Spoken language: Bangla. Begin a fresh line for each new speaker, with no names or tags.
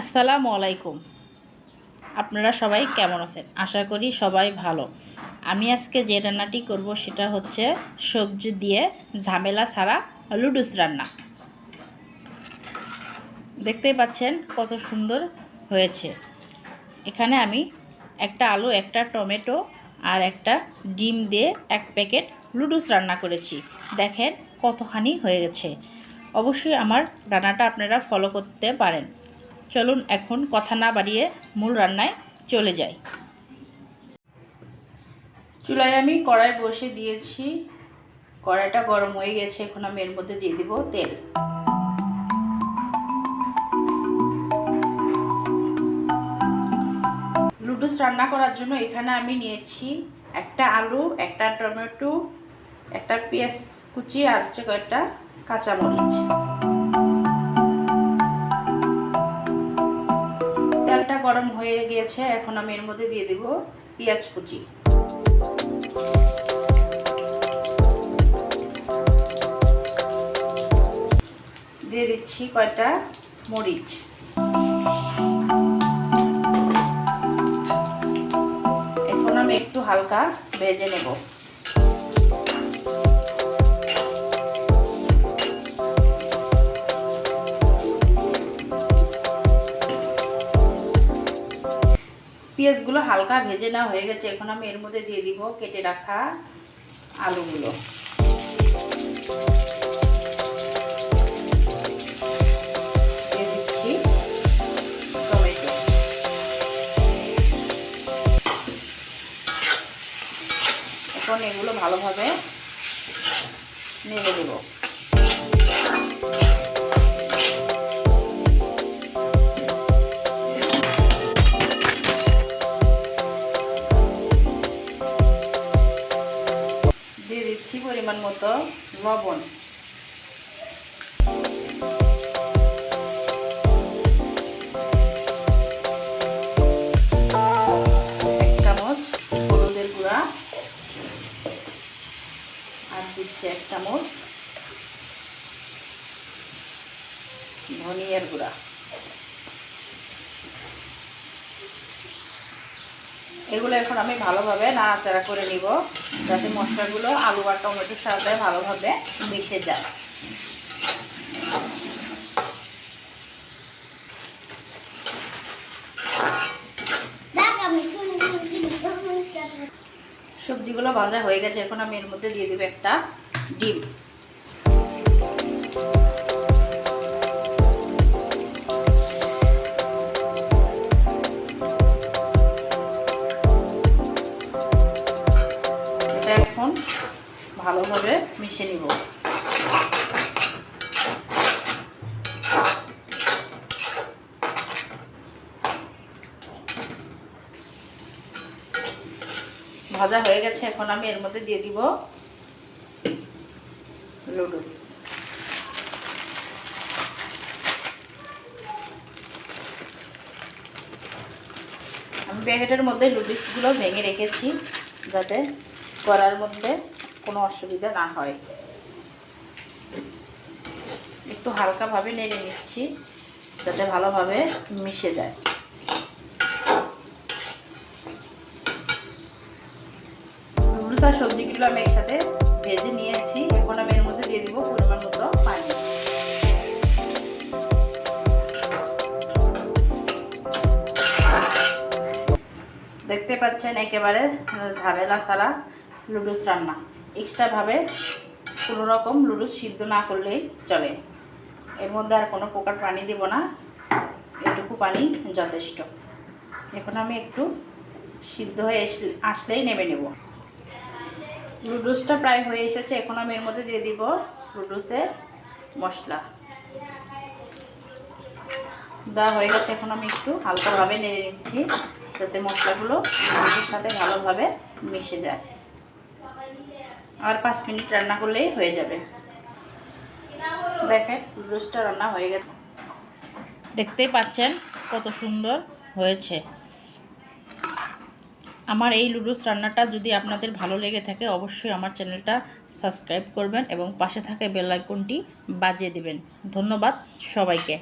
আসসালামু আলাইকুম। আপনারা সবাই কেমন আছেন? আশা করি সবাই ভালো। আমি আজকে যে রান্নাটি করব সেটা হচ্ছে সবজি দিয়ে ঝামেলা ছাড়া লুডুস রান্না। দেখতেই পাচ্ছেন কত সুন্দর হয়েছে। এখানে আমি একটা আলু, একটা টমেটো আর একটা ডিম দিয়ে এক প্যাকেট লুডুস রান্না করেছি। দেখেন কতখানি হয়ে গেছে। অবশ্যই আমার রান্নাটা আপনারা ফলো করতে পারেন। চলুন এখন কথা না বাড়িয়ে মূল রান্নায় চলে যাই। চুলায় আমি কড়াই বসে দিয়েছি। কড়াইটা গরম হয়ে গেছে, এখন আমি এর মধ্যে দিয়ে দিব তেল। লুডুস রান্না করার জন্য এখানে আমি নিয়েছি একটা আলু, একটা টমেটো, একটা পেঁয়াজ কুচি আর হচ্ছে কয়েকটা কাঁচামরিচ। গরম হয়ে গিয়েছে এখন আমি এর মধ্যে দিয়ে দেব পেঁয়াজ কুচি। দিয়ে দিচ্ছি কয়টা মরিচ। এখন আমি একটু হালকা ভেজে নেব। পেঁয়াজগুলো হালকা ভেজে না হয়ে গেছে। এখন আমি এর মধ্যে দিয়ে দিব কেটে রাখা আলুগুলো। এখন এগুলো ভালোভাবে নেড়ে দেবো। পরিমাণ মতো লবণ। এক চামচ হলুদের গুঁড়া। আর দিচ্ছি এক চামচ ধনিয়ার গুঁড়া। এগুলো এখন আমি ভালোভাবে নাড়াচাড়া করে নিব যাতে মশলাগুলো আলু আর টমেটোর সাথে ভালোভাবে মিশে যায়। সবজিগুলো ভাজা হয়ে গেছে এখন আমি এর মধ্যে দিয়ে দেবো একটা ডিম। এখন ভালোভাবে মিশিয়ে নিব। ভাজা হয়ে গেছে, এখন আমি এর মধ্যে দিয়ে দিব লুডুস আমি প্যাকেটের মধ্যে লুডুসগুলো ভেঙে রেখেছি যাতে করার মধ্যে কোনো অসুবিধা না হয়। একটু হালকাভাবে নেড়ে নিচ্ছি, যাতে ভালোভাবে মিশে যায়। আর সবজিগুলো আমি একসাথে ভেজে নিয়েছি। এখন আমি এর মধ্যে দিয়ে দিব পরিমাণ মতো পানি। দেখতে পাচ্ছেন একেবারে ঝামেলা ছাড়া লুডুস রান্না। এক্সট্রাভাবে কোনো রকম লুডুস সিদ্ধ না করলেই চলে। এর মধ্যে আর কোনো প্রকার পানি দেব না। এটুকু পানি যথেষ্ট। এখন আমি একটু সিদ্ধ হয়ে আসলেই নেমে নেব। লুডুসটা প্রায় হয়ে এসেছে। এখন আমি এর মধ্যে দিয়ে দিব লুডুসের মশলা। দেওয়া হয়ে গেছে। এখন আমি একটু হালকাভাবে নেড়ে নিচ্ছি যাতে মশলাগুলো লুডুসের সাথে ভালোভাবে মিশে যায়। আর পাঁচ মিনিট রান্না করলেই হয়ে যাবে। দেখেন লুডুসটা রান্না হয়ে গেছে। দেখতেই পাচ্ছেন কত সুন্দর হয়েছে। আমার এই লুডুস রান্নাটা যদি আপনাদের ভালো লেগে থাকে, অবশ্যই আমার চ্যানেলটা সাবস্ক্রাইব করবেন এবং পাশে থাকা বেল আইকনটি বাজিয়ে দেবেন। ধন্যবাদ সবাইকে।